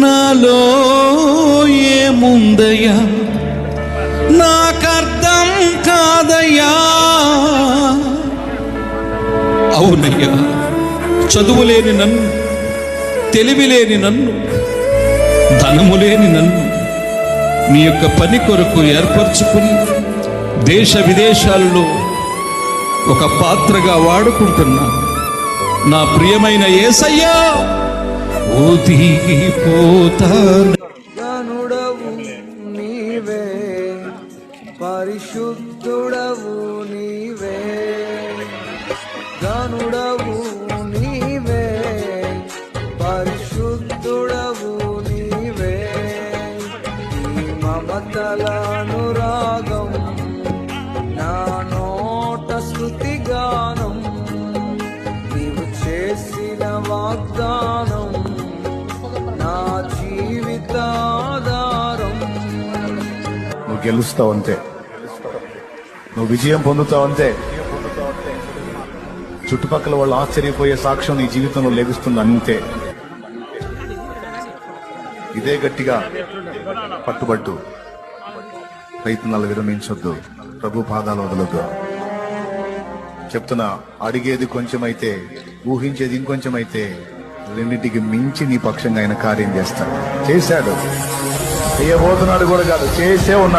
నాలో ఏముందయ్యా? నాకర్థం కాదయ్యా. అవునయ్యా చదువులేని నన్ను తెలివి లేని నన్ను ధనము లేని నన్ను మీ యొక్క పని కొరకు ఏర్పరచుకుని దేశ విదేశాల్లో ఒక పాత్రగా వాడుకుంటున్నా. నా ప్రియమైన ఏసయ్యా! ఊదిగిపోతాను గనుడవు నీవే పరిశుద్ధుడవు నీవే. గనుడవు నీవే పరిశుద్ధుడవు నీవే. ఈ మమతలను రాగం నా నోట స్థుతి గానం నీవు చేసిన వాగ్దానం గెలుస్తావంతే. గెలుస్తావు అంతే నువ్వు విజయం పొందుతావు అంతే చుట్టుపక్కల వాళ్ళు ఆశ్చర్యపోయే సాక్ష్యం నీ జీవితంలో లెగుస్తుంది అంతే ఇదే గట్టిగా పట్టుబట్టు. ప్రయత్నాలు విరమించొద్దు. ప్రభు పాదాలు వదలొద్దు. చెప్తున్నా అడిగేది కొంచెమైతే ఊహించేది ఇంకొంచెమైతే రెండింటికి మించి నీ పక్షంగా ఆయన కార్యం చేస్తాడు. చేశాడు. చేయబోతున్నాడు కూడా కాదు చేసే ఉన్నాడు.